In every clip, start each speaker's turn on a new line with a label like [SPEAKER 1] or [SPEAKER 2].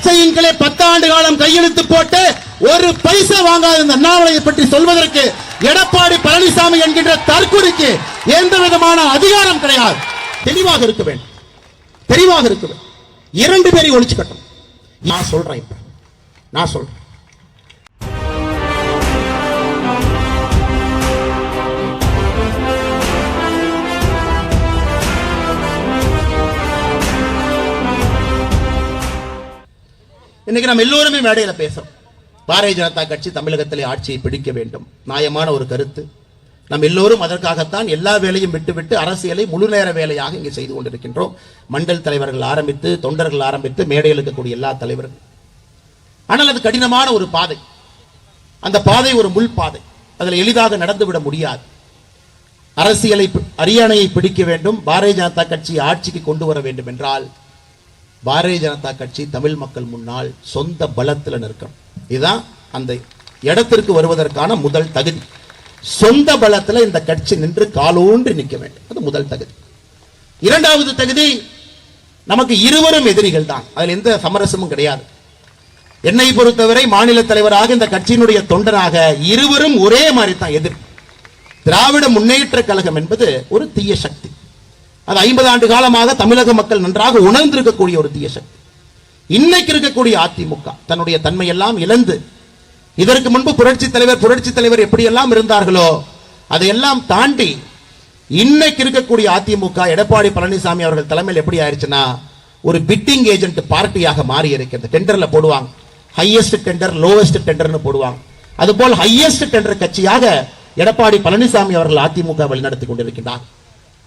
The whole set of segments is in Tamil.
[SPEAKER 1] பச்சையின்களே பத்தாண்டு காலம் கையெழுத்து போட்டு ஒரு பைசா வாங்காத இந்த அண்ணாமலையை பற்றி சொல்வதற்கு எடப்பாடி பழனிசாமி என்கின்ற தற்கொலைக்கு எந்த விதமான அதிகாரம் கிடையாது. தெளிவாக இருக்க வேண்டும். தெளிவாக இருக்க வேண்டும். இரண்டு பேரை ஒழிச்சு கட்டணும் நான் சொல்றேன் இப்ப. நான் சொல்றேன். இன்னைக்கு நம்ம எல்லோருமே மேடையில பேசுறோம். பாரதிய ஜனதா கட்சி தமிழகத்திலே ஆட்சியை பிடிக்க வேண்டும். நியாயமான ஒரு கருத்து. நாம் எல்லோரும் அதற்காகத்தான் எல்லா வேலையும் விட்டுவிட்டு அரசியலை முழு நேர வேலையாக இங்கே செய்து கொண்டிருக்கின்றோம். மண்டல் தலைவர்கள் ஆரம்பித்து தொண்டர்கள் ஆரம்பித்து மேடையில் இருக்கக்கூடிய எல்லா தலைவர்கள். ஆனால் அது கடினமான ஒரு பாதை. அந்த பாதை ஒரு முள் பாதை. அதில் எளிதாக நடந்துவிட முடியாது. அரசியலை பி- அரியணையை பிடிக்க வேண்டும். பாரதிய ஜனதா கட்சியை ஆட்சிக்கு கொண்டு வர வேண்டும் என்றால் பாரதிய ஜனதா கட்சி தமிழ் மக்கள் முன்னால் சொந்த பலத்தில் நிற்கணும் இதுதான் அந்த இடத்திற்கு வருவதற்கான முதல் தகுதி. சொந்த பலத்தில் இந்த கட்சி நின்று காலூன்றி நிற்க வேண்டும். அது முதல் தகுதி. இரண்டாவது தகுதி நமக்கு இருவரும் எதிரிகள் தான். அதில் எந்த சமரசமும் கிடையாது. என்னை பொறுத்தவரை மாநில தலைவராக இந்த கட்சியினுடைய தொண்டராக இருவரும் ஒரே மாதிரி தான் எதிர். திராவிட முன்னேற்ற கழகம் என்பது ஒரு தீய சக்தி. அது ஐம்பது ஆண்டு காலமாக தமிழக மக்கள் நன்றாக உணர்ந்திருக்கக்கூடிய ஒரு தீய சக்தி. இன்னைக்கு இருக்கக்கூடிய அதிமுக தன்னுடைய தன்மையெல்லாம் இழந்து இதற்கு முன்பு புரட்சி தலைவர் புரட்சி தலைவர் எப்படியெல்லாம் இருந்தார்களோ அதையெல்லாம் தாண்டி இன்னைக்கு இருக்கக்கூடிய அதிமுக எடப்பாடி பழனிசாமி அவர்கள் தலைமையில் எப்படி ஆயிடுச்சுன்னா ஒரு பிட்டிங் ஏஜென்ட் பார்ட்டியாக மாறி இருக்கிறது. டெண்டர்ல போடுவாங்க. ஹையஸ்ட் டெண்டர் லோவஸ்ட் டெண்டர்னு போடுவாங்க. அதுபோல் ஹையஸ்ட் டெண்டர் கட்சியாக எடப்பாடி பழனிசாமி அவர்கள் அதிமுக வழிநடத்தி கொண்டிருக்கிறார்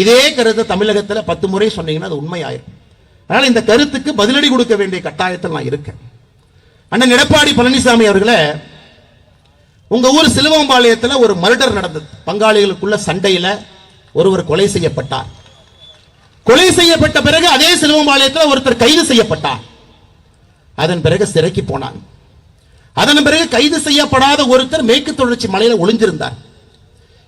[SPEAKER 1] இதே கருத்தை தமிழகத்தில் பத்து முறை சொன்னீங்கன்னா அது உண்மையாயிரும். அதனால இந்த கருத்துக்கு பதிலடி கொடுக்க வேண்டிய கட்டாயத்தில் நான் இருக்கேன். அண்ணன் எடப்பாடி பழனிசாமி அவர்களே உங்க ஊர் சிலுவம்பாளையத்தில் ஒரு மர்டர் நடந்தது. பங்காளிகளுக்குள்ள சண்டையில ஒருவர் கொலை செய்யப்பட்டார். கொலை செய்யப்பட்ட பிறகு அதே சிலுவம்பாளையத்தில் ஒருத்தர் கைது செய்யப்பட்டார். அதன் பிறகு சிறைக்கு போனாங்க அதன் பிறகு கைது செய்யப்படாத ஒருத்தர் மேற்கு தொடர்ச்சி மலையில ஒளிஞ்சிருந்தார்.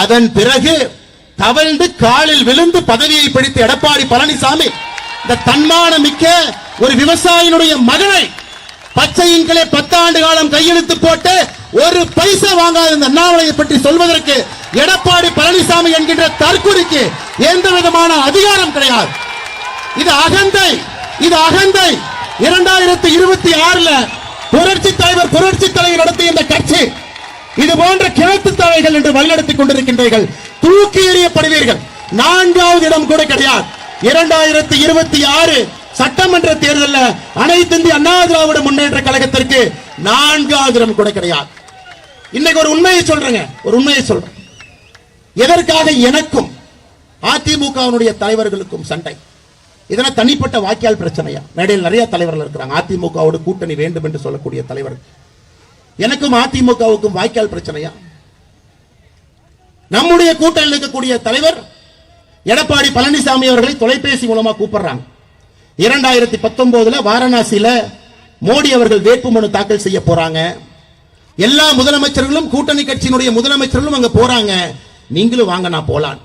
[SPEAKER 1] அதன் பிறகு தவழ்ந்து காலில் விழுந்து பதவியை பிடித்த எடப்பாடி பழனிசாமி இந்த தன்மான மிக்க ஒரு விவசாயினுடைய மகனை பச்சையின்களே பத்தாண்டு காலம் கையெழுத்து போட்டு ஒரு பைசா வாங்காத இந்த அண்ணாமலையை பற்றி சொல்வதற்கு எடப்பாடி பழனிசாமி என்கின்ற தற்கொலைக்கு எந்த விதமான அதிகாரம் கிடையாது. இது அகந்தை இது அகந்தை. இரண்டாயிரத்தி இருபத்தி ஆறுல புரட்சி தலைவர் புரட்சி தலைவர் நடத்திய இந்த கட்சி இது போன்ற கிழக்கு தலைகள் என்று வழிநடத்திக் கொண்டிருக்கின்றீர்கள் தூக்கி எறியப்படுவீர்கள். நான்காவது இடம் கூட கிடையாது. இரண்டாயிரத்தி இருபத்தி ஆறு சட்டமன்ற தேர்தலில் அனைத்து இந்திய அண்ணா திராவிட முன்னேற்ற கழகத்திற்கு நான்காவது இடம் கூட கிடையாது. இன்னைக்கு ஒரு உண்மையை சொல்றேங்க ஒரு உண்மையை சொல்றேன். எதற்காக எனக்கும் அதிமுகவினுடைய தலைவர்களுக்கும் சண்டை? இதெல்லாம் தனிப்பட்ட வாக்கியால் பிரச்சனையா? மேடையில் நிறைய தலைவர்கள் இருக்கிறாங்க. அதிமுகவோடு கூட்டணி வேண்டும் என்று சொல்லக்கூடிய தலைவர்கள். எனக்கும் அதிமுகவுக்கும் வாய்க்கால் பிரச்சனையா? நம்முடைய கூட்டணியில் இருக்கக்கூடிய தலைவர் எடப்பாடி பழனிசாமி அவர்களை தொலைபேசி மூலமா கூப்பிடுறாங்க. இரண்டாயிரத்தி பத்தொன்பதுல வாரணாசியில மோடி அவர்கள் வேட்புமனு தாக்கல் செய்ய போறாங்க. எல்லா முதலமைச்சர்களும் கூட்டணி கட்சியினுடைய முதலமைச்சர்களும் அங்க போறாங்க. நீங்களும் வாங்க நான் போலான்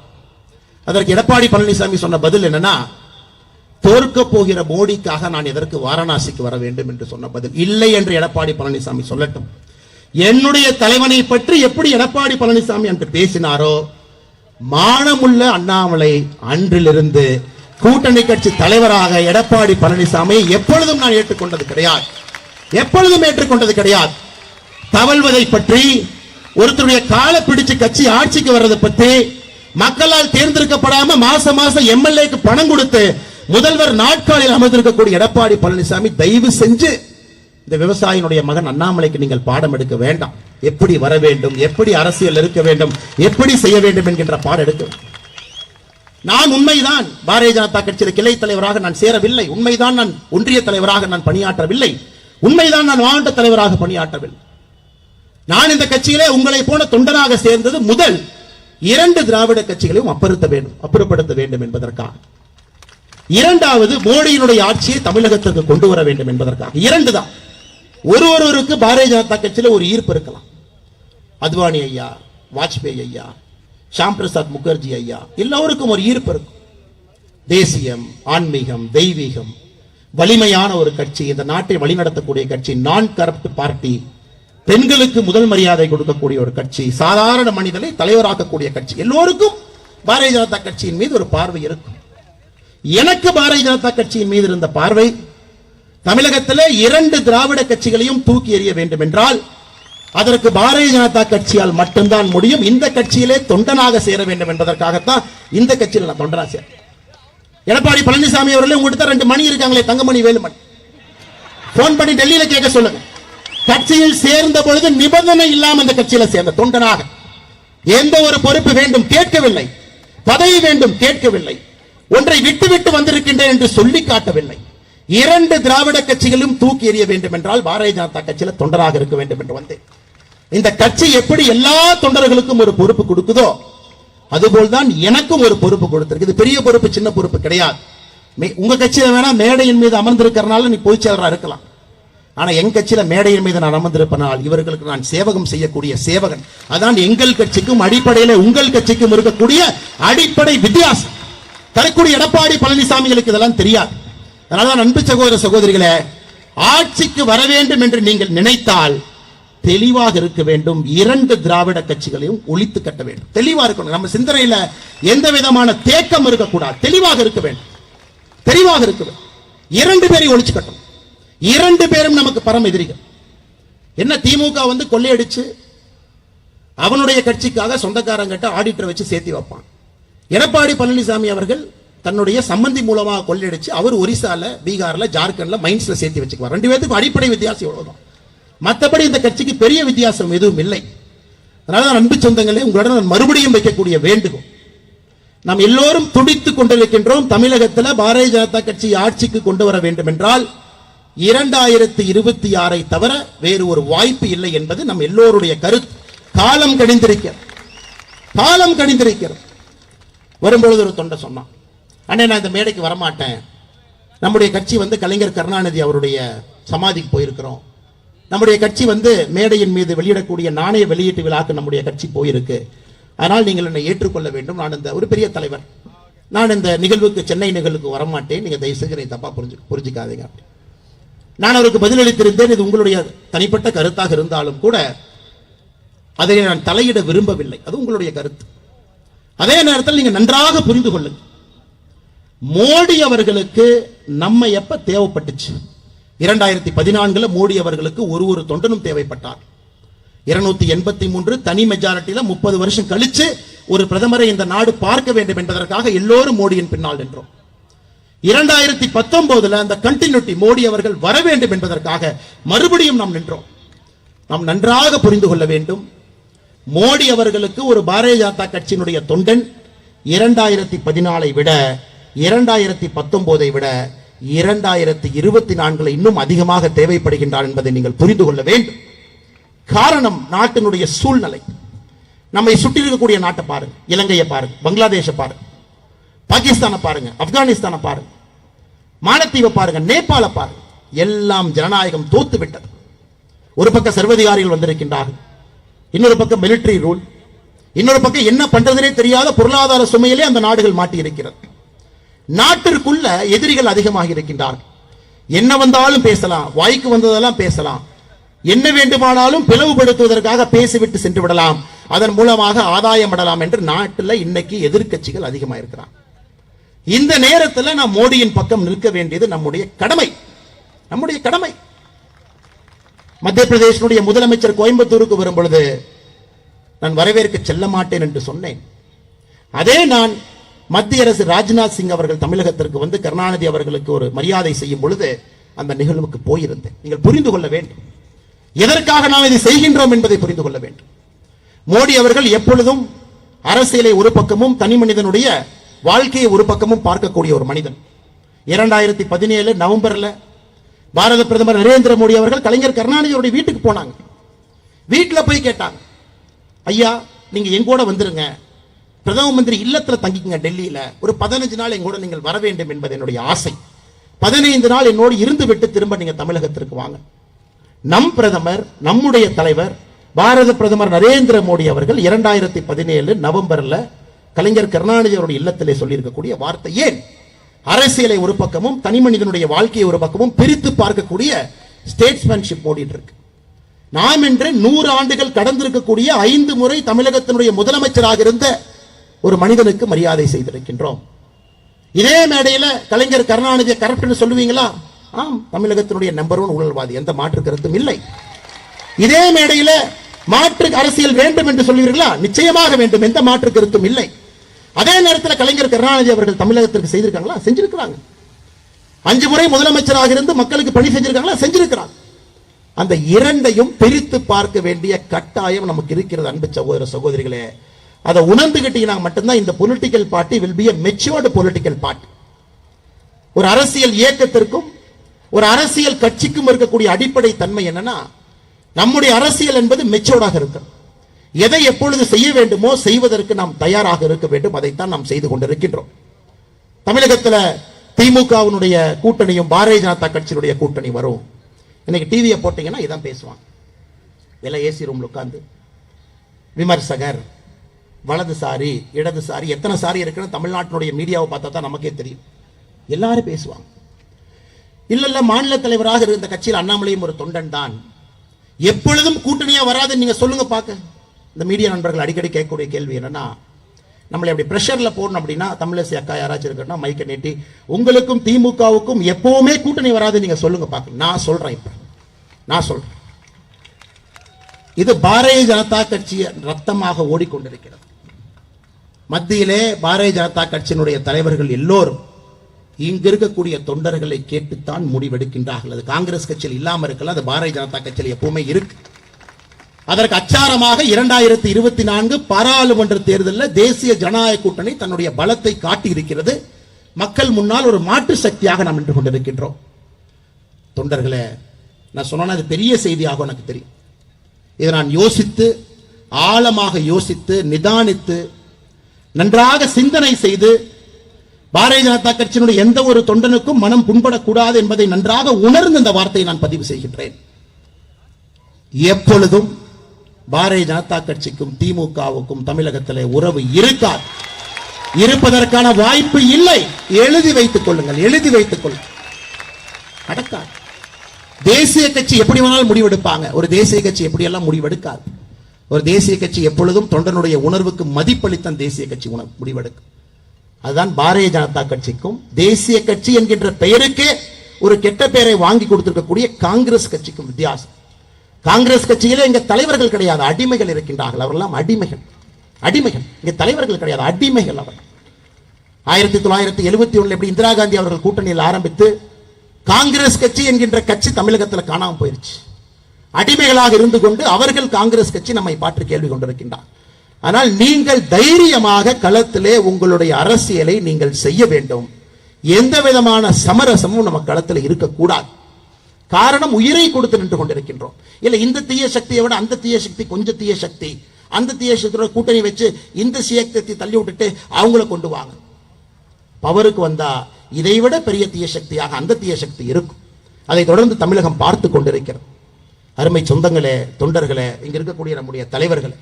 [SPEAKER 1] அதற்கு எடப்பாடி பழனிசாமி சொன்ன பதில் என்னன்னா தோற்க போகிற மோடிக்காக நான் எதற்கு வாரணாசிக்கு வர வேண்டும் என்று சொன்ன பதில் இல்லை என்று எடப்பாடி பழனிசாமி சொல்லட்டும். என்னுடைய தலைவனை பற்றி எப்படி எடப்பாடி பழனிசாமி என்று பேசினாரோ மானமுள்ள அண்ணாமலை அன்றிலிருந்து கூட்டணி கட்சி தலைவராக எடப்பாடி பழனிசாமி எப்பொழுதும் நான் ஏற்றுக்கொண்டது கிடையாது. எப்பொழுதும் ஏற்றுக்கொண்டது கிடையாது. தவழ்வதை பற்றி ஒருத்தருடைய காலை பிடிச்சு கட்சி ஆட்சிக்கு வர்றதை பற்றி மக்களால் தேர்ந்தெடுக்கப்படாம மாச மாசம் எம்எல்ஏக்கு பணம் கொடுத்து முதல்வர் நாட்காலில் அமர்ந்திருக்கக்கூடிய எடப்பாடி பழனிசாமி தயவு செஞ்சு இந்த விவசாயினுடைய மகன் அண்ணாமலைக்கு நீங்கள் பாடம் எடுக்க வேண்டாம். எப்படி வர வேண்டும் எப்படி அரசியல் இருக்க வேண்டும் எப்படி செய்ய வேண்டும் என்கின்ற பாடம் எடுக்க நான் உண்மைதான். பாரதிய ஜனதா கட்சியில் கிளை தலைவராக நான் சேரவில்லை. உண்மைதான் நான் ஒன்றிய தலைவராக நான் பணியாற்றவில்லை. உண்மைதான் நான் மாவட்ட தலைவராக பணியாற்றவில்லை. நான் இந்த கட்சியிலே உங்களை போன தொண்டனாக சேர்ந்தது முதல் இரண்டு திராவிட கட்சிகளையும் அப்புறத்த வேண்டும் அப்புறப்படுத்த வேண்டும் என்பதற்காக. இரண்டாவது மோடியினுடைய ஆட்சியை தமிழகத்திற்கு கொண்டு வர வேண்டும் என்பதற்காக. இரண்டு தான் ஒரு ஒருவருக்கு பாரதிய ஜனதா கட்சியில ஒரு ஈர்ப்பு இருக்கலாம். அத்வானி ஐயா வாஜ்பேயி ஐயா ஷாம் பிரசாத் முகர்ஜி ஐயா எல்லோருக்கும் ஒரு ஈர்ப்பு இருக்கும். தேசியம் ஆன்மீகம் தெய்வீகம் வலிமையான ஒரு கட்சி இந்த நாட்டை வழிநடத்தக்கூடிய கட்சி நான் கரப்ட் பார்ட்டி பெண்களுக்கு முதல் மரியாதை கொடுக்கக்கூடிய ஒரு கட்சி சாதாரண மனிதனை தலைவராக்கக்கூடிய கட்சி எல்லோருக்கும் பாரதிய ஜனதா கட்சியின் மீது ஒரு பார்வை இருக்கும். எனக்கு பாரதிய ஜனதா கட்சியின் மீது இருந்த பார்வை தமிழகத்தில் இரண்டு திராவிட கட்சிகளையும் தூக்கி எறிய வேண்டும் என்றால் அதற்கு பாரதிய ஜனதா கட்சியால் மட்டும்தான் முடியும். இந்த கட்சியிலே தொண்டனாக சேர வேண்டும் என்பதற்காகத்தான் இந்த கட்சியில் நான் தொண்டனா சேர எடப்பாடி பழனிசாமி அவர்களே உங்கள்கிட்ட ரெண்டு மணி இருக்காங்களே தங்கமணி வேலுமணி. போன் பண்ணி டெல்லியில கேட்க சொல்லுங்க. கட்சியில் சேர்ந்த பொழுது நிபந்தனை இல்லாம இந்த கட்சியில சேர்ந்த தொண்டனாக எந்த ஒரு பொறுப்பு வேண்டும் கேட்கவில்லை. பதவி வேண்டும் கேட்கவில்லை. ஒன்றை விட்டு விட்டு வந்திருக்கின்றேன் என்று சொல்லி காட்டவில்லை. இரண்டு திராவிட கட்சிகளும் தூக்கி எறிய வேண்டும் என்றால் பாரதிய ஜனதா கட்சியில தொண்டராக இருக்க வேண்டும் என்று வந்தேன் இந்த கட்சி எப்படி எல்லா தொண்டர்களுக்கும் ஒரு பொறுப்பு கொடுக்குதோ அதுபோல்தான் எனக்கும் ஒரு பொறுப்பு கொடுத்திருக்கு. இது பெரிய பொறுப்பு சின்ன பொறுப்பு கிடையாது. உங்க கட்சியில வேணா மேடையின் மீது அமர்ந்திருக்கிறனால நீ பொதுச் செயலரா இருக்கலாம். ஆனா என் கட்சியில மேடையின் மீது நான் அமர்ந்திருப்பனால் இவர்களுக்கு நான் சேவகம் செய்யக்கூடிய சேவகன். அதான் எங்கள் கட்சிக்கும் அடிப்படையில உங்கள் கட்சிக்கும் இருக்கக்கூடிய அடிப்படை வித்தியாசம். தரக்கூடிய எடப்பாடி பழனிசாமிகளுக்கு இதெல்லாம் தெரியாது. அதனால அன்பு சகோதர சகோதரிகளே ஆட்சிக்கு வர வேண்டும் என்று நீங்கள் நினைத்தால் தெளிவாக இருக்க வேண்டும். இரண்டு திராவிட கட்சிகளையும் ஒழித்து கட்ட வேண்டும். தெளிவா இருக்கணும். நம்ம சிந்தனையில எந்த விதமான தேக்கம் இருக்கக்கூடாது. தெளிவாக இருக்க வேண்டும். தெளிவாக இருக்க வேண்டும். இரண்டு பேரையும் ஒழிச்சு கட்டணும். இரண்டு பேரும் நமக்கு பரம் எதிரிகள். என்ன திமுக வந்து கொள்ளையடிச்சு அவனுடைய கட்சிக்காக சொந்தக்காரங்கிட்ட ஆடிட்டர் வச்சு சேர்த்து வைப்பான். எடப்பாடி பழனிசாமி அவர்கள் தன்னுடைய சம்பந்தி மூலமாக கொள்ளையடிச்சு அவர் ஒரிசால பீகார்ல ஜார்க்கண்ட்ல மைன்ஸ்ல சேர்த்து வச்சுக்குவார். ரெண்டு பேத்துக்கும் அடிப்படை வித்தியாசம் இவ்வளவுதான். மற்றபடி இந்த கட்சிக்கு பெரிய வித்தியாசம் எதுவும் இல்லை. அதனால அன்பு சொந்தங்களே உங்களிடம் நான் மறுபடியும் வைக்கக்கூடிய வேண்டுகோள். நாம் எல்லோரும் துடித்துக் கொண்டிருக்கின்றோம் தமிழகத்தில் பாரதிய ஜனதா கட்சி ஆட்சிக்கு கொண்டு வர வேண்டும் என்றால் இரண்டாயிரத்தி இருபத்தி ஆறை தவிர வேறு ஒரு வாய்ப்பு இல்லை என்பது நம் எல்லோருடைய கருத்து. காலம் கணிந்திருக்கிறது காலம் கணிந்திருக்கிறது வரும்பொழுது ஒரு தொண்டை சொன்னான். அண்ணே நான் இந்த மேடைக்கு வரமாட்டேன். நம்முடைய கட்சி வந்து கலைஞர் கருணாநிதி அவருடைய சமாதிக்கு போயிருக்கிறோம். நம்முடைய கட்சி வந்து மேடையின் மீது வெளியிடக்கூடிய நாணய வெளியீட்டு விழாக்கு நம்முடைய கட்சி போயிருக்கு. அதனால் நீங்கள் என்னை ஏற்றுக்கொள்ள வேண்டும். நான் இந்த ஒரு பெரிய தலைவர். நான் இந்த நிகழ்வுக்கு சென்னை நிகழ்வுக்கு வரமாட்டேன். நீங்கள் தயவு செஞ்சு தப்பாக புரிஞ்சு புரிஞ்சுக்காதீங்க அப்படி. நான் அவருக்கு பதிலளித்திருந்தேன். இது உங்களுடைய தனிப்பட்ட கருத்தாக இருந்தாலும் கூட அதை நான் தலையிட விரும்பவில்லை. அது உங்களுடைய கருத்து. அதே நேரத்தில் நீங்கள் நன்றாக புரிந்து கொள்ளுங்கள். மோடி அவர்களுக்கு நம்ம எப்ப தேவைப்பட்டுச்சு? இரண்டாயிரத்தி பதினான்குல மோடி அவர்களுக்கு ஒரு ஒரு தொண்டனும் தேவைப்பட்டார். இருநூத்தி எண்பத்தி மூன்று தனி மெஜாரிட்டியில முப்பது வருஷம் கழிச்சு ஒரு பிரதமரை இந்த நாடு பார்க்க வேண்டும் என்பதற்காக எல்லோரும் மோடியின் பின்னால் நின்றோம். இரண்டாயிரத்தி பத்தொன்பதுல அந்த கண்டினியூட்டி மோடி அவர்கள் வர வேண்டும் என்பதற்காக மறுபடியும் நாம் நின்றோம். நாம் நன்றாக புரிந்து கொள்ள வேண்டும். மோடி அவர்களுக்கு ஒரு பாரதிய ஜனதா கட்சியினுடைய தொண்டன் இரண்டாயிரத்தி பதினாலை விட இரண்டாயிரத்தி பத்தொன்பதை விட இரண்டாயிரத்தி இருபத்தி நான்குல இன்னும் அதிகமாக தேவைப்படுகின்றார் என்பதை நீங்கள் புரிந்து கொள்ள வேண்டும். காரணம் நாட்டினுடைய சூழ்நிலை. நம்மை சுற்றி இருக்கக்கூடிய நாட்டை பாருங்க. இலங்கையை பாருங்க. பங்களாதேஷை பாருங்க. பாகிஸ்தானை பாருங்க. ஆப்கானிஸ்தானை பாருங்க. மாலத்தீவை பாருங்க. நேபாள பாருங்க. எல்லாம் ஜனநாயகம் தோத்து விட்டது. ஒரு பக்கம் சர்வதிகாரிகள் வந்திருக்கின்றார்கள். இன்னொரு பக்கம் மிலிட்டரி ரூல் இன்னொரு பக்கம் என்ன பண்றதுனே தெரியாத பொருளாதார சுமையிலே அந்த நாடுகள் மாட்டி இருக்கிறது நாட்டிற்குள்ள எதிரிகள் அதிகமாக இருக்கின்றார்கள். என்ன வந்தாலும் பேசலாம் வாய்க்கு வந்ததெல்லாம் பேசலாம். என்ன வேண்டுமானாலும் பிளவுபடுத்துவதற்காக பேசிவிட்டு சென்று விடலாம். அதன் மூலமாக ஆதாயம் அடலாம் என்று நாட்டில் இன்னைக்கு எதிர்க்கட்சிகள் அதிகமாக இந்த நேரத்தில் நாம் மோடியின் பக்கம் நிற்க வேண்டியது நம்முடைய கடமை. நம்முடைய கடமை. மத்திய பிரதேசனுடைய முதலமைச்சர் கோயம்புத்தூருக்கு வரும் பொழுது நான் வரவேற்க செல்ல மாட்டேன் என்று சொன்னேன். அதே நான் மத்திய அரசு ராஜ்நாத் சிங் அவர்கள் தமிழகத்திற்கு வந்து கருணாநிதி அவர்களுக்கு ஒரு மரியாதை செய்யும் பொழுது அந்த நிகழ்வுக்கு போயிருந்தேன். நீங்கள் புரிந்து கொள்ள வேண்டும். எதற்காக நாம் இதை செய்கின்றோம் என்பதை புரிந்து கொள்ள வேண்டும். மோடி அவர்கள் எப்பொழுதும் அரசியலை ஒரு பக்கமும் தனி மனிதனுடைய வாழ்க்கையை ஒரு பக்கமும் பார்க்கக்கூடிய ஒரு மனிதன். இரண்டாயிரத்தி பதினேழு நவம்பர்ல பாரத பிரதமர் நரேந்திர மோடி அவர்கள் கலைஞர் கருணாநிதியோட வீட்டுக்கு போனாங்க. வீட்டுல போய் கேட்டாங்க ஐயா நீங்க எங்கூட வந்துருங்க. பிரதம மந்திரி இல்லத்தில் தங்கிக்கங்க டெல்லியில். ஒரு பதினஞ்சு நாள் எங்கூட நீங்கள் வர வேண்டும் என்பது என்னுடைய ஆசை. பதினைந்து நாள் என்னோடு இருந்து விட்டு திரும்ப நீங்கள் தமிழகத்திற்கு வாங்க. நம் பிரதமர் நம்முடைய தலைவர் பாரத பிரதமர் நரேந்திர மோடி அவர்கள் இரண்டாயிரத்தி பதினேழு நவம்பரில் கலைஞர் கருணாநிதி அவருடைய இல்லத்திலே சொல்லியிருக்கக்கூடிய வார்த்தை ஏன்? அரசியலை ஒரு பக்கமும் தனி மனிதனுடைய வாழ்க்கையை ஒரு பக்கமும் பிரித்து பார்க்கக்கூடிய ஸ்டேட்ஸ்மேன்ஷிப் ஓடிட்டு இருக்கு. நாம் என்று நூறு ஆண்டுகள் கடந்திருக்கக்கூடிய ஐந்து முறை தமிழகத்தினுடைய முதலமைச்சராக இருந்த ஒரு மனிதனுக்கு மரியாதை செய்திருக்கின்றோம். இதே மேடையில கலைஞர் கருணாநிதியை கரெக்ட்னு சொல்லுவீங்களா? ஆம் தமிழகத்தினுடைய நம்பர் ஒன் ஊழல்வாதி. எந்த மாற்று கருத்தும் இல்லை. இதே மேடையில மாற்று அரசியல் வேண்டும் என்று சொல்லுவீர்களா? நிச்சயமாக வேண்டும். எந்த மாற்று கருத்தும் இல்லை. அதே நேரத்தில் கலைஞர் கருணாநிதி அவர்கள் தமிழகத்திற்கு செய்திருக்காங்களா? செஞ்சிருக்கிறாங்க. அஞ்சு முறை முதலமைச்சராக இருந்து மக்களுக்கு பணி செஞ்சிருக்காங்களா? செஞ்சிருக்கிறாங்க. அந்த இரண்டையும் பிரித்து பார்க்க வேண்டிய கட்டாயம் நமக்கு இருக்கிறது அன்பு சகோதர சகோதரிகளே. அதை உணர்ந்துகிட்டீங்கன்னா மட்டும்தான் இந்த political party will be a matured political party ஒரு அரசியல் இயக்கத்திற்கும் ஒரு அரசியல் கட்சிக்கும் இருக்கக்கூடிய அடிப்படை தன்மை என்னன்னா நம்முடைய அரசியல் என்பது மெச்சோர்டாக இருக்கும் எதை எப்பொழுது செய்ய வேண்டுமோ செய்வதற்கு நாம் தயாராக இருக்க வேண்டும். அதைத்தான் நாம் செய்து கொண்டிருக்கின்றோம். தமிழகத்தில் திமுகவினுடைய கூட்டணியும் பாரதிய ஜனதா கட்சியினுடைய கூட்டணி வரும். இன்னைக்கு டிவியை போட்டீங்கன்னா இதான் பேசுவாங்க. எல்லாம் ஏசி ரூம்ல உட்கார்ந்து விமர்சகர் வலதுசாரி இடதுசாரி எத்தனை சாரி இருக்குன்னு தமிழ்நாட்டினுடைய மீடியாவை பார்த்தா தான் நமக்கே தெரியும். எல்லாரும் பேசுவாங்க. இல்லை இல்லை மாநில தலைவராக இருந்த கட்சியில் அண்ணாமலையும் ஒரு தொண்டன் தான். எப்பொழுதும் கூட்டணியாக வராதுன்னு நீங்க சொல்லுங்க பார்க்க. இந்த மீடியா நண்பர்கள் அடிக்கடி கேட்கக்கூடிய கேள்வி என்னன்னா நம்மளை அப்படி ப்ரெஷரில் போடணும் அப்படின்னா தமிழிசை அக்கா யாராச்சும் இருக்கணும்னா மைக்கை நீட்டி உங்களுக்கும் திமுகவுக்கும் எப்போவுமே கூட்டணி வராது நீங்கள் சொல்லுங்க பார்க்க. நான் சொல்கிறேன் இப்போ. நான் சொல்கிறேன் இது பாரதிய ஜனதா கட்சியை ரத்தமாக ஓடிக்கொண்டிருக்கிறது. மத்தியிலே பாரதிய ஜனதா கட்சியினுடைய தலைவர்கள் எல்லோரும் இங்க இருக்கக்கூடிய தொண்டர்களை கேட்டுத்தான் முடிவெடுக்கின்றார்கள். அது காங்கிரஸ் கட்சியில் இல்லாமல் இருக்கலாம் அது பாரதிய ஜனதா கட்சியில் எப்பவுமே இருக்கு. அதற்கு அச்சாரமாக இரண்டாயிரத்தி இருபத்தி நான்கு பாராளுமன்ற தேர்தலில் தேசிய ஜனநாயக கூட்டணி தன்னுடைய பலத்தை காட்டி இருக்கிறது மக்கள் முன்னால் ஒரு மாற்று சக்தியாக நாம் நின்று கொண்டிருக்கின்றோம். தொண்டர்களே நான் சொன்னா அது பெரிய செய்தியாக எனக்கு தெரியும். இதை நான் யோசித்து ஆழமாக யோசித்து நிதானித்து நன்றாக சிந்தனை செய்து பாரதிய ஜனதா கட்சியினுடைய எந்த ஒரு தொண்டனுக்கும் மனம் புண்படக்கூடாது என்பதை நன்றாக உணர்ந்து இந்த வார்த்தையை நான் பதிவு செய்கின்றேன். எப்பொழுதும் பாரதிய ஜனதா கட்சிக்கும் திமுகவுக்கும் தமிழகத்தில் உறவு இருக்காது. இருப்பதற்கான வாய்ப்பு இல்லை. எழுதி வைத்துக் கொள்ளுங்கள் எழுதி வைத்துக் கொள்ளுங்கள். நடக்காது. தேசிய கட்சி எப்படி வேணாலும் முடிவெடுப்பாங்க. ஒரு தேசிய கட்சி எப்படியெல்லாம் முடிவெடுக்காது. ஒரு தேசிய கட்சி எப்பொழுதும் தொண்டனுடைய உணர்வுக்கு மதிப்பளித்தான் தேசிய கட்சி உணவு முடிவெடுக்கும் அதுதான் பாரதிய ஜனதா கட்சிக்கும் தேசிய கட்சி என்கின்ற பெயருக்கே ஒரு கெட்ட பெயரை வாங்கி கொடுத்திருக்கக்கூடிய காங்கிரஸ் கட்சிக்கும் வித்தியாசம். காங்கிரஸ் கட்சியிலே இங்க தலைவர்கள் கிடையாது அடிமைகள் இருக்கின்றார்கள். அவரெல்லாம் அடிமைகள். அடிமைகள். இங்க தலைவர்கள் கிடையாது அடிமைகள் அவர் ஆயிரத்தி தொள்ளாயிரத்தி எழுபத்தி ஒண்ணுல எப்படி இந்திரா காந்தி அவர்கள் கூட்டணியில் ஆரம்பித்து காங்கிரஸ் கட்சி என்கின்ற கட்சி தமிழகத்தில் காணாம போயிருச்சு. அடிமைகளாக இருந்து கொண்டு அவர்கள் காங்கிரஸ் கட்சி நம்மை பாற்று கேள்வி கொண்டிருக்கின்றார். ஆனால் நீங்கள் தைரியமாக களத்திலே உங்களுடைய அரசியலை நீங்கள் செய்ய வேண்டும். எந்த விதமான சமரசமும் நம்ம களத்தில் இருக்கக்கூடாது. காரணம் உயிரை கொடுத்து நின்று கொண்டிருக்கின்றோம். இல்லை இந்த தீய சக்தியை விட அந்த தீய சக்தி கொஞ்சம் தீய சக்தி. அந்த தீய சக்தியோட கூட்டணி வச்சு இந்த சியக்கத்தை தள்ளி விட்டுட்டு அவங்கள கொண்டு வாங்க. பவருக்கு வந்தா இதை விட பெரிய தீய சக்தியாக அந்த தீய சக்தி இருக்கும். அதை தொடர்ந்து தமிழகம் பார்த்து கொண்டிருக்கிறது. அருமை சொந்தங்களே தொண்டர்களே இங்கே இருக்கக்கூடிய நம்முடைய தலைவர்களே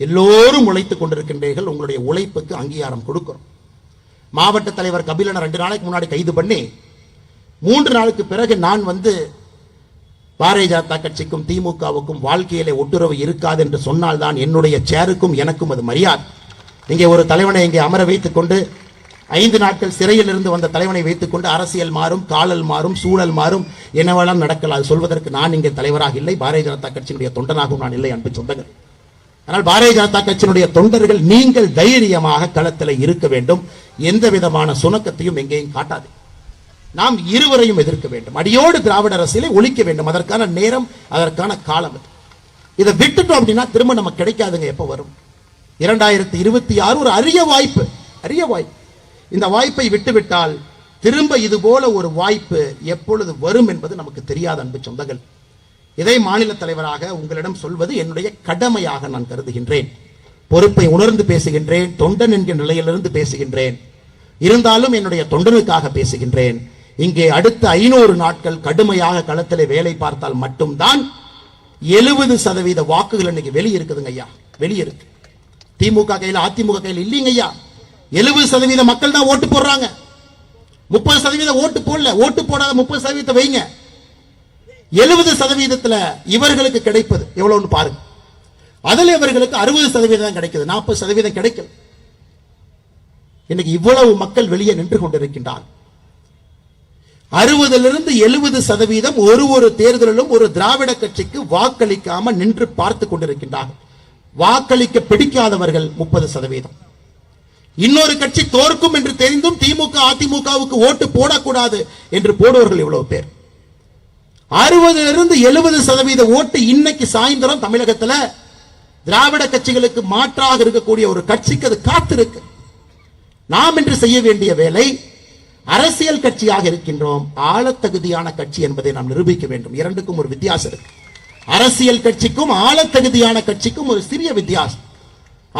[SPEAKER 1] எல்லோரும் உழைத்துக் கொண்டிருக்கின்றீர்கள் உங்களுடைய உழைப்புக்கு அங்கீகாரம் கொடுக்கிறோம். மாவட்ட தலைவர் கபிலனை ரெண்டு நாளைக்கு முன்னாடி கைது பண்ணி மூன்று நாளுக்கு பிறகு நான் வந்து பாரதிய ஜனதா கட்சிக்கும் திமுகவுக்கும் வாழ்க்கையிலே ஒட்டுறவு இருக்காது என்று சொன்னால்தான் என்னுடைய சேருக்கும் எனக்கும் அது மரியாதை. இங்கே ஒரு தலைவனை இங்கே அமர வைத்துக் கொண்டு ஐந்து நாட்கள் சிறையில் இருந்து வந்த தலைவனை வைத்துக்கொண்டு அரசியல் மாறும் காலல் மாறும் சூழல் மாறும் என்னவெல்லாம் நடக்கலாம். அது சொல்வதற்கு நான் இங்கே தலைவராக இல்லை. பாரதிய ஜனதா கட்சியினுடைய தொண்டனாகவும் நான் இல்லை அன்பு சொந்தங்கள். ஆனால் பாரதிய ஜனதா கட்சியினுடைய தொண்டர்கள் நீங்கள் தைரியமாக களத்தில் இருக்க வேண்டும். எந்த விதமான சுணக்கத்தையும் எங்கேயும் காட்டாது. நாம் இருவரையும் எதிர்க்க வேண்டும். அடியோடு திராவிட அரசியலை ஒழிக்க வேண்டும். அதற்கான நேரம் அதற்கான காலம் அது. இதை விட்டுட்டோம் அப்படின்னா திரும்ப நமக்கு கிடைக்காதுங்க. எப்ப வரும்? இரண்டாயிரத்தி இருபத்தி ஆறு ஒரு அரிய வாய்ப்பு. அரிய வாய்ப்பு. இந்த வாய்ப்பை விட்டுவிட்டால் திரும்ப இது போல ஒரு வாய்ப்பு எப்பொழுது வரும் என்பது நமக்கு தெரியாத அன்பு சொந்தங்கள். இதை மாநில தலைவராக உங்களிடம் சொல்வது என்னுடைய கடமையாக நான் கருதுகின்றேன். பொறுப்பை உணர்ந்து பேசுகின்றேன் தொண்டன் என்கிற நிலையிலிருந்து பேசுகின்றேன். இருந்தாலும் என்னுடைய தொண்டனுக்காக பேசுகின்றேன். இங்கே அடுத்த ஐநூறு நாட்கள் கடுமையாக களத்திலே வேலை பார்த்தால் மட்டும்தான் எழுபது சதவீத வாக்குகள் இன்னைக்கு வெளியே இருக்குதுங்க ஐயா. வெளியே இருக்கு திமுக கையில் அதிமுக கையில் இல்லைங்க ஐயா. எழுபது சதவீத மக்கள் தான் ஓட்டு போடுறாங்க. முப்பது சதவீதம் ஓட்டு போடல. ஓட்டு போடாத முப்பது சதவீதத்தை வைங்க. எழுபது சதவீதத்துல இவர்களுக்கு கிடைப்பது. எவ்வளவுன்னு பாருங்க. அதில் இவர்களுக்கு அறுபது சதவீதம் தான் கிடைக்குது. நாற்பது சதவீதம் கிடைக்கல. இன்னைக்கு இவ்வளவு மக்கள் வெளியே நின்று கொண்டிருக்கின்றார் அறுபதிலிருந்து எழுபது சதவீதம் ஒரு ஒரு தேர்தலிலும் ஒரு திராவிட கட்சிக்கு வாக்களிக்காம நின்று பார்த்து கொண்டிருக்கின்றார்கள். வாக்களிக்க பிடிக்காதவர்கள் முப்பது சதவீதம். இன்னொரு கட்சி தோற்கும் என்று தெரிந்தும் திமுக அதிமுகவுக்கு ஓட்டு போடக்கூடாது என்று போடுவர்கள் இவ்வளவு பேர்? அறுபதுல இருந்து எழுபது சதவீத ஓட்டு இன்னைக்கு சாயந்தரம் தமிழகத்துல திராவிட கட்சிகளுக்கு மாற்றாக இருக்கக்கூடிய ஒரு கட்சிக்கு அது காத்திருக்கு. நாம் இன்று செய்ய வேண்டிய வேலை அரசியல் கட்சியாக இருக்கின்றோம். ஆழத்தகுதியான கட்சி என்பதை நாம் நிரூபிக்க வேண்டும். இரண்டுக்கும் ஒரு வித்தியாசம் இருக்கு. அரசியல் கட்சிக்கும் ஆழத்தகுதியான கட்சிக்கும் ஒரு சிறிய வித்தியாசம்.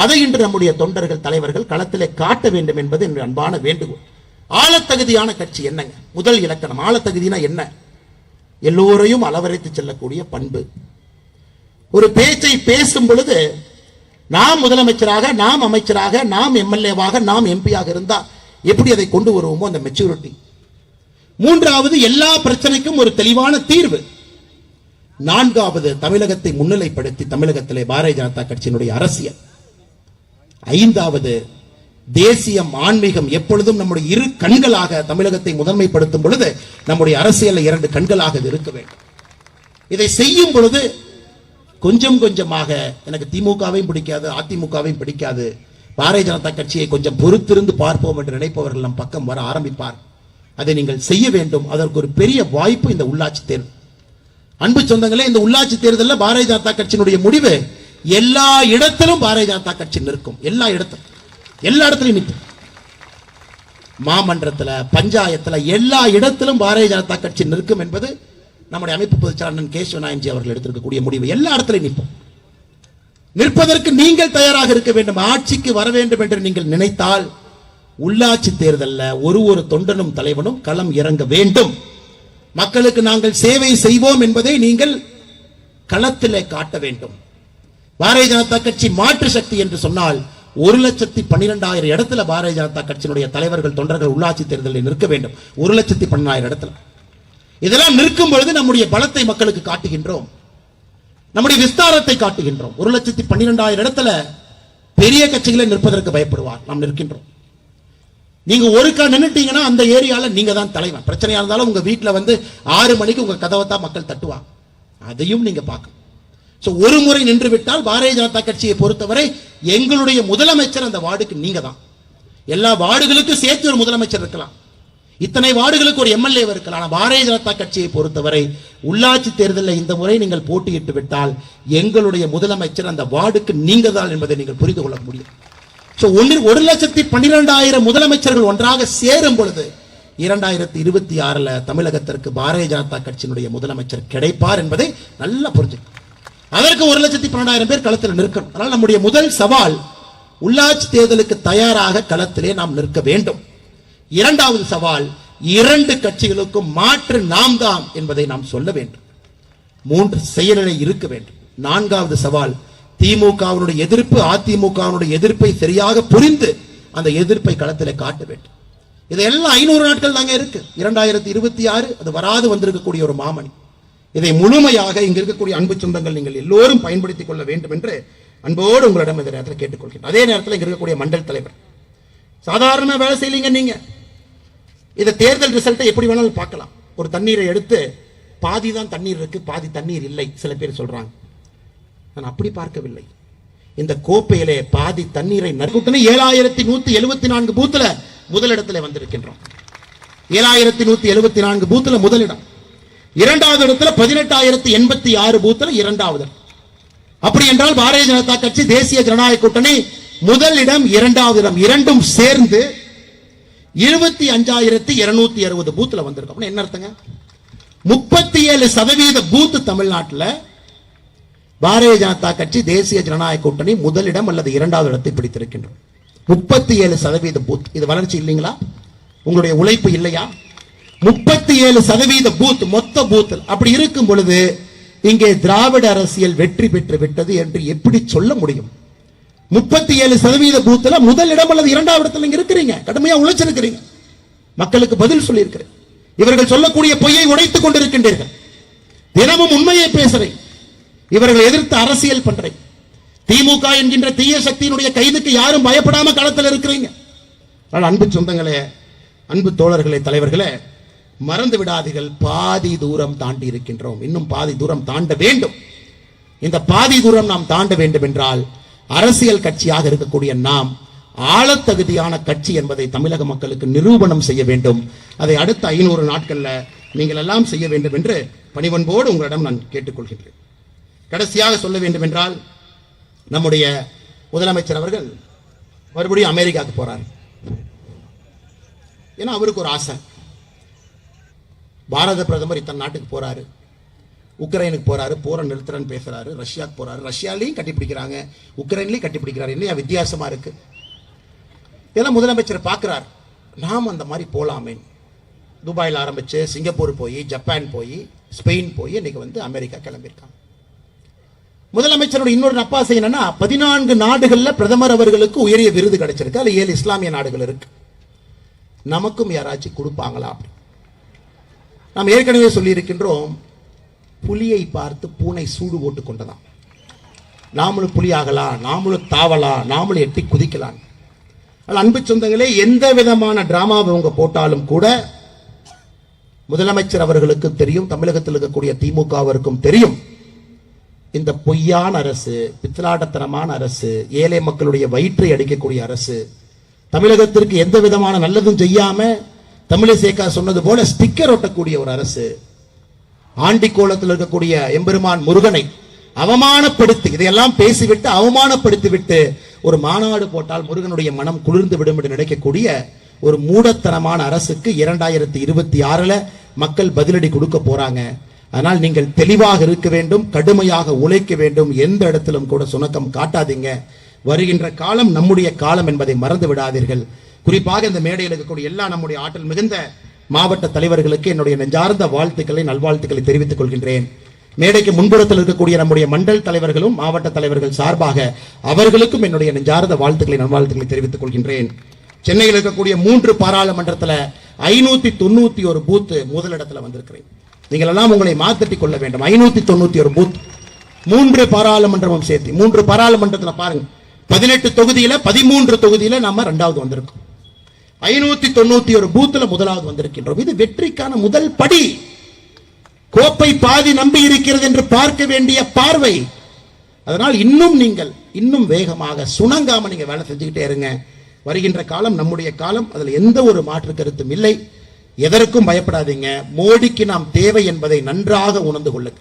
[SPEAKER 1] அதை இன்று நம்முடைய தொண்டர்கள் தலைவர்கள் களத்திலே காட்ட வேண்டும் என்பது என்று அன்பான வேண்டுகோள். ஆழத்தகுதியான கட்சி என்னங்க? முதல் இலக்கணம். ஆழத்தகுதினா என்ன? எல்லோரையும் அளவரைத்து செல்லக்கூடிய பண்பு. ஒரு பேச்சை பேசும் பொழுது நாம் முதலமைச்சராக நாம் அமைச்சராக நாம் எம்எல்ஏவாக நாம் எம்பியாக இருந்தா எப்படி அதை கொண்டு வருவோமோ அந்த மெச்சூரிட்டி மூன்றாவது எல்லா பிரச்சனைக்கும் ஒரு தெளிவான தீர்வு. நான்காவது தமிழகத்தை முன்னிலைப்படுத்தி தமிழகத்திலே பாரதிய ஜனதா கட்சியினுடைய அரசியல். ஐந்தாவது தேசியம் ஆன்மீகம் எப்பொழுதும் நம்முடைய இரு கண்களாக தமிழகத்தை முதன்மைப்படுத்தும் பொழுது நம்முடைய அரசியல் இரண்டு கண்களாக இது இருக்க வேண்டும். இதை செய்யும் பொழுது கொஞ்சம் கொஞ்சமாக எனக்கு திமுகவையும் பிடிக்காது அதிமுகவையும் பிடிக்காது. பாரதிய ஜனதா கட்சியை கொஞ்சம் பொறுத்திருந்து பார்ப்போம் என்று நினைப்பவர்கள் நம் பக்கம் வர ஆரம்பிப்பார். அதை நீங்கள் செய்ய வேண்டும். அதற்கு ஒரு பெரிய வாய்ப்பு இந்த உள்ளாட்சி தேர்தல். அன்பு சொந்தங்களே இந்த உள்ளாட்சி தேர்தலில் பாரதிய ஜனதா கட்சியினுடைய முடிவு எல்லா இடத்திலும் பாரதிய ஜனதா கட்சி நிற்கும். எல்லா இடத்திலும். எல்லா இடத்துலையும் நிற்கும். மாமன்றத்துல பஞ்சாயத்துல எல்லா இடத்திலும் பாரதிய ஜனதா கட்சி நிற்கும் என்பது நம்முடைய அமைப்பு பொதுச்சாளன் கேசவ நாயன்ஜி அவர்கள் எடுத்திருக்கக்கூடிய முடிவு. எல்லா இடத்திலையும் நிற்போம். நிற்பதற்கு நீங்கள் தயாராக இருக்க வேண்டும். ஆட்சிக்கு வர வேண்டும் என்று நீங்கள் நினைத்தால் உள்ளாட்சி தேர்தலில் ஒரு ஒரு தொண்டனும் தலைவனும் களம் இறங்க வேண்டும். மக்களுக்கு நாங்கள் சேவை செய்வோம் என்பதை நீங்கள் களத்திலே காட்ட வேண்டும். பாரதிய ஜனதா கட்சி மாற்று சக்தி என்று சொன்னால் ஒரு லட்சத்தி பன்னிரெண்டாயிரம் இடத்துல பாரதிய ஜனதா கட்சியினுடைய தலைவர்கள் தொண்டர்கள் உள்ளாட்சி தேர்தலில் நிற்க வேண்டும். ஒரு லட்சத்தி பன்னெண்டாயிரம் இடத்துல. இதெல்லாம் நிற்கும் பொழுது நம்முடைய பலத்தை மக்களுக்கு காட்டுகின்றோம். நம்முடைய விஸ்தாரத்தை காட்டுகின்றோம். ஒரு லட்சத்தி பன்னிரெண்டாயிரம் இடத்துல பெரிய கட்சிகளை நிற்பதற்கு பயப்படுவார். நாம் நிற்கின்றோம். நீங்க ஒருக்கா நின்னுட்டீங்கன்னா அந்த ஏரியால நீங்க தான் தலைவன். பிரச்சனையா இருந்தாலும் உங்க வீட்டுல வந்து ஆறு மணிக்கு உங்க கதவை தான் மக்கள் தட்டுவாங்க. அதையும் நீங்க பார்க்கணும். ஒரு முறை நின்று விட்டால் பாரதிய ஜனதா கட்சியை பொறுத்தவரை எங்களுடைய முதலமைச்சர் அந்த வார்டுக்கு நீங்க தான் எல்லா வார்டுகளுக்கும் சேர்த்து ஒரு முதலமைச்சர் இருக்கலாம். இத்தனை வார்டுகளுக்கு ஒரு எம்எல்ஏ இருக்கலாம். ஆனால் பாரதிய ஜனதா கட்சியை பொறுத்தவரை உள்ளாட்சி தேர்தலில் இந்த முறை நீங்கள் போட்டியிட்டு விட்டால் எங்களுடைய முதலமைச்சர் அந்த வார்டுக்கு நீங்க தான் என்பதை நீங்கள் புரிந்து கொள்ள முடியும். சோ ஒன்று ஒரு லட்சத்தி பன்னிரெண்டாயிரம் முதலமைச்சர்கள் ஒன்றாக சேரும் பொழுது இரண்டாயிரத்தி இருபத்தி ஆறுல தமிழகத்திற்கு பாரதிய ஜனதா கட்சியினுடைய முதலமைச்சர் கிடைப்பார் என்பதை நல்லா புரிஞ்சுக்கணும். அதற்கு ஒரு லட்சத்தி பன்னெண்டாயிரம் பேர் களத்தில் நிற்கணும். அதனால் நம்முடைய முதல் சவால் உள்ளாட்சி தேர்தலுக்கு தயாராக களத்திலே நாம் நிற்க வேண்டும். இரண்டாவது சவால் இரண்டு கட்சிகளுக்கும் மாற்று நாம் தான் என்பதை நாம் சொல்ல வேண்டும். மூன்று செயலனை இருக்க வேண்டும். நான்காவது சவால் திமுகவினுடைய எதிர்ப்பு அதிமுகவினுடைய எதிர்ப்பை சரியாக புரிந்து அந்த எதிர்ப்பை களத்தில் காட்ட வேண்டும். இதெல்லாம் ஐநூறு நாட்கள் தாங்க இருக்கு. இரண்டாயிரத்தி இருபத்தி ஆறு அது வராது வந்திருக்கக்கூடிய ஒரு மாமணி. இதை முழுமையாக இங்க இருக்கக்கூடிய அன்பு சொந்தங்கள் நீங்கள் எல்லோரும் பயன்படுத்திக் கொள்ள வேண்டும் என்று அன்போடு உங்களிடம் இந்த நேரத்தில் கேட்டுக்கொள்கிறேன் அதே நேரத்தில் இங்க இருக்கக்கூடிய மண்டல் தலைவர். சாதாரண வேலை செய்யலீங்க நீங்க. இதை தேர்தல் ரிசல்ட்டை எப்படி வேணாலும் பார்க்கலாம். ஒரு தண்ணீரை எடுத்து பாதி தான் தண்ணீர் இருக்கு பாதி தண்ணீர் இல்லை சில பேர் சொல்றாங்க. நான் அப்படி பார்க்கவில்லை. இந்த கோப்பையிலே பாதி தண்ணீரை நற்கூட்டணி ஏழாயிரத்தி நூத்தி எழுபத்தி நான்கு பூத்துல முதலிடத்துல வந்திருக்கின்றோம். ஏழாயிரத்தி நூத்தி எழுபத்தி நான்கு பூத்துல முதலிடம். இரண்டாவது இடத்துல பதினெட்டாயிரத்தி எண்பத்தி ஆறு பூத்துல இரண்டாவது இடம். அப்படி என்றால் பாரதிய ஜனதா கட்சி தேசிய ஜனநாயக கூட்டணி முதல் இடம் இரண்டாவது இடம் இரண்டும் சேர்ந்து இருபத்தி அஞ்சாயிரத்தி இருநூத்தி அறுபது பூத்துல வந்திருக்கோம் என்ன அர்த்தங்க? முப்பத்தி ஏழு சதவீத பூத் தமிழ்நாட்டில் பாரதிய ஜனதா கட்சி தேசிய ஜனநாயக கூட்டணி முதலிடம் அல்லது இரண்டாவது இடத்தை பிடித்திருக்கின்றோம் முப்பத்தி ஏழு சதவீத பூத். இது வளர்ச்சி இல்லைங்களா? உங்களுடைய உழைப்பு இல்லையா? முப்பத்தி ஏழு சதவீத பூத் மொத்த பூத். அப்படி இருக்கும் பொழுது இங்கே திராவிட அரசியல் வெற்றி பெற்று விட்டது என்று எப்படி சொல்ல முடியும்? முப்பத்தி ஏழு சதவீத பூத்துல முதல் இடம் அல்லது இரண்டாவது இடத்துல நீங்க இருக்கிறீங்க. கடுமையா உழைச்சிருக்கிறீங்க. மக்களுக்கு பதில் சொல்லியிருக்கிறேன். இவர்கள் சொல்லக்கூடிய பொய்யை உடைத்துக் கொண்டிருக்கின்றீர்கள். தினமும் உண்மையை பேசுறேன். இவர்கள் எதிர்த்து அரசியல் பண்றேன். திமுக என்கின்ற தீய சக்தியினுடைய கைதுக்கு யாரும் பயப்படாம களத்தில் இருக்கிறீங்க. ஆனால் அன்பு சொந்தங்களே அன்பு தோழர்களே தலைவர்களே மறந்து விடாதீர்கள். பாதி தூரம் தாண்டி இருக்கின்றோம். இன்னும் பாதி தூரம் தாண்ட வேண்டும். இந்த பாதி தூரம் நாம் தாண்ட வேண்டும் என்றால் அரசியல் கட்சியாக இருக்கக்கூடிய நாம் ஆழத்தகுதியான கட்சி என்பதை தமிழக மக்களுக்கு நிரூபணம் செய்ய வேண்டும். அதை அடுத்த ஐநூறு நாட்கள்ல நீங்கள் எல்லாம் செய்ய வேண்டும் என்று பணிவன்போடு உங்களிடம் நான் கேட்டுக்கொள்கின்றேன். கடைசியாக சொல்ல வேண்டும் என்றால் நம்முடைய முதலமைச்சர் அவர்கள் மறுபடியும் அமெரிக்காவுக்கு போறார். ஏன்னா அவருக்கு ஒரு ஆசை. பாரத பிரதமர் இத்தனை நாட்டுக்கு போறாரு. உக்ரைனுக்கு போறாரு போற நிறுத்துறன்னு பேசுறாரு ரஷ்யாவுக்கு போறாரு. ரஷ்யாலையும் கட்டிப்பிடிக்கிறாங்க உக்ரைன்லையும் கட்டிப்பிடிக்கிறாரு. இல்லையா வித்தியாசமா இருக்கு? இதெல்லாம் முதலமைச்சர் பார்க்கிறார் நாம் அந்த மாதிரி போலாமே. துபாயில் ஆரம்பிச்சு சிங்கப்பூர் போய் ஜப்பான் போய் ஸ்பெயின் போய் இன்னைக்கு வந்து அமெரிக்கா கிளம்பியிருக்காங்க. முதலமைச்சரோட இன்னொரு நப்பாசை என்னன்னா பதினான்கு நாடுகளில் பிரதமர் அவர்களுக்கு உயரிய விருது கிடைச்சிருக்கு. அதில் ஏழு இஸ்லாமிய நாடுகள் இருக்கு. நமக்கும் யாராச்சும் கொடுப்பாங்களா அப்படி? நாம் ஏற்கனவே சொல்லியிருக்கின்றோம் புலியை பார்த்து பூனை சூடு போட்டு கொண்டதாம். நாமளும் புலி ஆகலாம் நாமளும் தாவலாம் நாமளும் எட்டி குதிக்கலாம். ஆனால் அன்பு சொந்தங்களே எந்த விதமான டிராமாவை அவங்க போட்டாலும் கூட முதலமைச்சர் அவர்களுக்கு தெரியும் தமிழகத்தில் இருக்கக்கூடிய திமுகவிற்கும் தெரியும். இந்த பொய்யான அரசு பித்தலாட்டத்தனமான அரசு ஏழை மக்களுடைய வயிற்றை அடிக்கக்கூடிய அரசு தமிழகத்திற்கு எந்த விதமான நல்லதும் செய்யாமல் தமிழிசேகா சொன்னது போல ஸ்டிக்கர் ஒட்டக்கூடிய ஒரு அரசு ஆண்டிக்கோலத்தில் இருக்கக்கூடிய எம்பெருமான் முருகனை அவமானப்படுத்தி இதையெல்லாம் பேசிவிட்டு அவமானப்படுத்தி விட்டு ஒரு மாநாடு போட்டால் முருகனுடைய மனம் குளிர்ந்து விடும் என்று நினைக்கக்கூடிய ஒரு மூடத்தனமான அரசுக்கு இரண்டாயிரத்தி இருபத்தி ஆறுல மக்கள் பதிலடி கொடுக்க போறாங்க. அதனால் நீங்கள் தெளிவாக இருக்க வேண்டும் கடுமையாக உழைக்க வேண்டும் எந்த இடத்திலும் கூட சுணக்கம் காட்டாதீங்க. வருகின்ற காலம் நம்முடைய காலம் என்பதை மறந்து விடாதீர்கள். குறிப்பாக இந்த மேடையில் இருக்கக்கூடிய எல்லா நம்முடைய ஆற்றல் மிகுந்த மாவட்ட தலைவர்களுக்கு என்னுடைய நெஞ்சார்ந்த வாழ்த்துக்களை நல்வாழ்த்துக்களை தெரிவித்துக் கொள்கின்றேன். மேடைக்கு முன்புறத்தில் இருக்கக்கூடிய நம்முடைய மண்டல் தலைவர்களும் மாவட்ட தலைவர்கள் சார்பாக அவர்களுக்கும் என்னுடைய நெஞ்சார்ந்த வாழ்த்துக்களை நல்வாழ்த்துக்களை தெரிவித்துக் கொள்கின்றேன். சென்னையில் இருக்கக்கூடிய மூன்று பாராளுமன்றத்தில் ஐநூத்தி தொண்ணூத்தி ஒரு பூத் முதலிடத்துல வந்திருக்கிறேன். நீங்கள் எல்லாம் உங்களை மாத்தட்டி கொள்ள வேண்டும். ஐநூத்தி தொண்ணூத்தி ஒரு பூத். மூன்று பாராளுமன்றமும் சேர்த்து மூன்று பாராளுமன்றத்தில் பாருங்க. பதினெட்டு தொகுதியில பதிமூன்று தொகுதியில நாம ரெண்டாவது வந்திருக்கோம். ஐநூத்தி தொண்ணூத்தி ஒரு பூத்துல முதலாவது வந்திருக்கின்றோம். இது வெற்றிக்கான முதல் படி. கோப்பை பாதி நம்பி இருக்கிறது என்று பார்க்க வேண்டிய பார்வை. அதனால் இன்னும் நீங்கள் இன்னும் வேகமாக சுணங்காம நீங்க வேலை செஞ்சுக்கிட்டே இருங்க. வருகின்ற காலம் நம்முடைய காலம் அதுல எந்த ஒரு மாற்று கருத்தும் இல்லை. எதற்கும் பயப்படாதீங்க. மோடிக்கு நாம் தேவை என்பதை நன்றாக உணர்ந்து கொள்ளுங்க.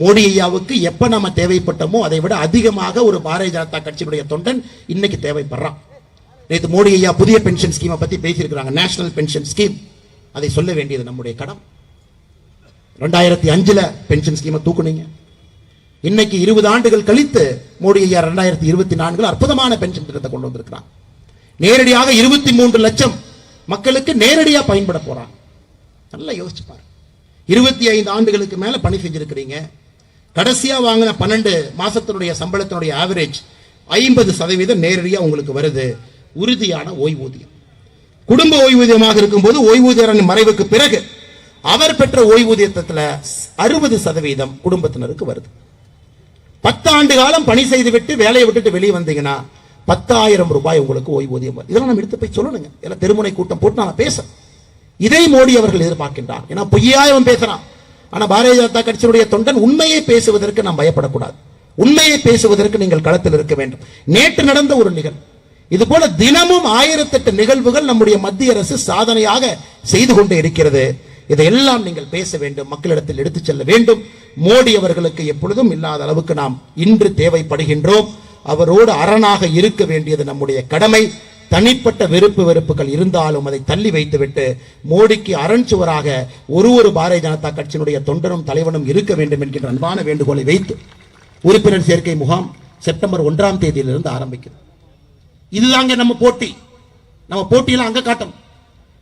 [SPEAKER 1] மோடி ஐயாவுக்கு எப்ப நம்ம தேவைப்பட்டோமோ அதை விட அதிகமாக ஒரு பாரதிய ஜனதா கட்சியினுடைய தொண்டன் இன்னைக்கு தேவைப்படுறான். நேற்று மோடி ஐயா புதிய பென்ஷன் ஸ்கீமை பத்தி பேசியிருக்கிறாங்க. நேஷனல் பென்ஷன் ஸ்கீம் அதை சொல்ல வேண்டியது நம்முடைய கடம் ரெண்டாயிரத்தி அஞ்சுல பென்ஷன் ஸ்கீமை தூக்குனீங்க. இன்னைக்கு இருபது ஆண்டுகள் கழித்து மோடி ஐயா ரெண்டாயிரத்தி இருபத்தி நான்கில் அற்புதமான பென்ஷன் திட்டத்தை கொண்டு வந்திருக்கிறான் நேரடியாக இருபத்தி மூன்று லட்சம் மக்களுக்கு நேரடியா பயன்பட போறாங்க நல்லா யோசிச்சு பாரு. இருபத்தி ஐந்து ஆண்டுகளுக்கு மேல பணி செஞ்சிருக்கிறீங்க. கடைசியா வாங்கின பன்னெண்டு மாசத்தினுடைய சம்பளத்தினுடைய ஆவரேஜ் ஐம்பது சதவீதம் நேரடியா உங்களுக்கு வருது. உறுதியான ஓய்வூதியம். குடும்ப ஓய்வூதியமாக இருக்கும்போது ஓய்வூதியரின் மறைவுக்கு பிறகு அவர் பெற்ற ஓய்வூதியத்தில் அறுபது சதவீதம் குடும்பத்தினருக்கு வருது. பத்தாண்டு காலம் பணி செய்துவிட்டு வேலையை விட்டுட்டு வெளியே வந்தீங்கன்னா பத்தாயிரம் ரூபாய் உங்களுக்கு ஓய்வூதியம் வரும். இதெல்லாம் நம்ம எடுத்து போய் சொல்லணுங்க. எல்லாம் தெருமுனை கூட்டம் போட்டு நான் பேச இதை மோடி அவர்கள் எதிர்பார்க்கின்றார். ஏன்னா பொய்யாய் அவன் பேசுறான். ஆனா பாரதிய ஜனதா கட்சியினுடைய தொண்டன் உண்மையை பேசுவதற்கு நாம் பயப்படக்கூடாது. உண்மையை பேசுவதற்கு நீங்கள் களத்தில் இருக்க வேண்டும். நேற்று நடந்த ஒரு நிகழ்வு. இது போல தினமும் ஆயிரத்தெட்டு நிகழ்வுகள் நம்முடைய மத்திய அரசு சாதனையாக செய்து கொண்டு இருக்கிறது. இதையெல்லாம் நீங்கள் பேச வேண்டும் மக்களிடத்தில் எடுத்துச் செல்ல வேண்டும். மோடி அவர்களுக்கு எப்பொழுதும் இல்லாத அளவுக்கு நாம் இன்று தேவைப்படுகின்றோம். அவரோடு அரணாக இருக்க வேண்டியது நம்முடைய கடமை. தனிப்பட்ட வெறுப்பு வெறுப்புகள் இருந்தாலும் அதை தள்ளி வைத்துவிட்டு மோடிக்கு அரண் சுவராக ஒரு ஒரு பாரதிய ஜனதா கட்சியினுடைய தொண்டனும் தலைவனும் இருக்க வேண்டும் என்கின்ற அன்பான வேண்டுகோளை வைத்து உறுப்பினர் சேர்க்கை முகாம் செப்டம்பர் ஒன்றாம் தேதியிலிருந்து ஆரம்பிக்கிறது. இதுதாங்க நம்ம போட்டி. நம்ம போட்டியில் அங்க காட்டணும்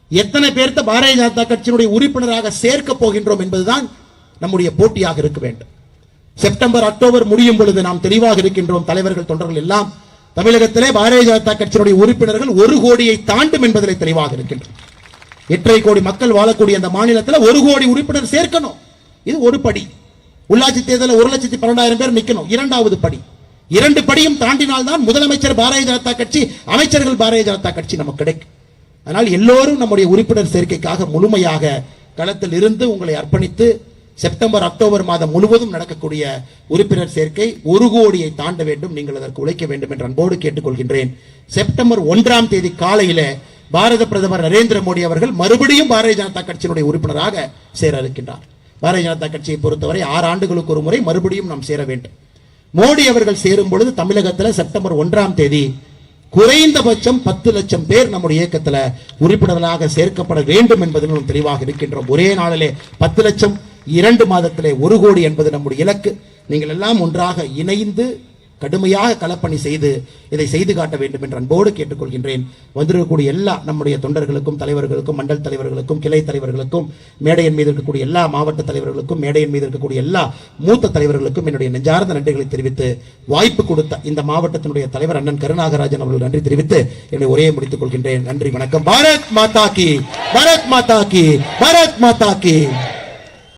[SPEAKER 1] எத்தனை பேர்த்த பாரதிய ஜனதா கட்சியினுடைய உறுப்பினராக சேர்க்க போகின்றோம் என்பதுதான் நம்முடைய போட்டியாக இருக்க வேண்டும். செப்டம்பர் அக்டோபர் முடியும் பொழுது நாம் தெளிவாக இருக்கின்றோம் தலைவர்கள் தொண்டர்கள் எல்லாம். தமிழகத்திலே பாரதிய ஜனதா கட்சியினுடைய உறுப்பினர்கள் ஒரு கோடியை தாண்டும் என்பதில் தெளிவாக இருக்கின்றோம். எட்டரை கோடி மக்கள் வாழக்கூடிய அந்த மாநிலத்தில் ஒரு கோடி உறுப்பினர் சேர்க்கணும். இது ஒரு படி. உள்ளாட்சி தேர்தலில் ஒரு லட்சத்தி பன்னெண்டாயிரம் பேர் நிற்கணும் இரண்டாவது படி. இரண்டு படியும் தாண்டினால்தான் முதலமைச்சர் பாரதிய ஜனதா கட்சி அமைச்சர்கள் பாரதிய ஜனதா கட்சி நமக்கு கிடைக்கும். அதனால் எல்லோரும் நம்முடைய உறுப்பினர் சேர்க்கைக்காக முழுமையாக களத்தில் இருந்து உங்களை அர்ப்பணித்து செப்டம்பர் அக்டோபர் மாதம் முழுவதும் நடக்கக்கூடிய உறுப்பினர் சேர்க்கை ஒரு கோடியை தாண்ட வேண்டும். நீங்கள் அதற்கு உழைக்க வேண்டும் என்று அன்போடு கேட்டுக்கொள்கின்றேன். செப்டம்பர் ஒன்றாம் தேதி காலையில பாரத பிரதமர் நரேந்திர மோடி அவர்கள் மறுபடியும் பாரதிய ஜனதா கட்சியினுடைய உறுப்பினராக சேர இருக்கின்றார் பாரதிய ஜனதா கட்சியை பொறுத்தவரை ஆறு ஆண்டுகளுக்கு ஒரு முறை மறுபடியும் நாம் சேர வேண்டும். மோடி அவர்கள் சேரும் பொழுது தமிழகத்தில் செப்டம்பர் ஒன்றாம் தேதி குறைந்தபட்சம் பத்து லட்சம் பேர் நம்முடைய இயக்கத்தில் உறுப்பினர்களாக சேர்க்கப்பட வேண்டும் என்பதில் தெளிவாக இருக்கின்றோம். ஒரே நாளிலே பத்து லட்சம் இரண்டு மாதத்திலே ஒரு கோடி என்பது நம்முடைய இலக்கு. நீங்கள் எல்லாம் ஒன்றாக இணைந்து கடுமையாக களப்பணி செய்து இதை செய்து காட்ட வேண்டும் என்று அன்போடு கேட்டுக்கொள்கின்றேன். வந்திருக்கக்கூடிய எல்லா நம்முடைய தொண்டர்களுக்கும் தலைவர்களுக்கும் மண்டல் தலைவர்களுக்கும் கிளை தலைவர்களுக்கும் மேடையின் மீது இருக்கக்கூடிய எல்லா மாவட்ட தலைவர்களுக்கும் மேடையின் மீது இருக்கக்கூடிய எல்லா மூத்த தலைவர்களுக்கும் என்னுடைய நெஞ்சார்ந்த நன்றிகளை தெரிவித்து வாய்ப்பு கொடுத்த இந்த மாவட்டத்தினுடைய தலைவர் அண்ணன் கருணாகராஜன் அவர்கள் நன்றி தெரிவித்து என்னை ஒரே முடித்துக் கொள்கின்றேன். நன்றி வணக்கம். பாரத் மாதா கி பாரத் மாதா கி பாரத் மாதா கி.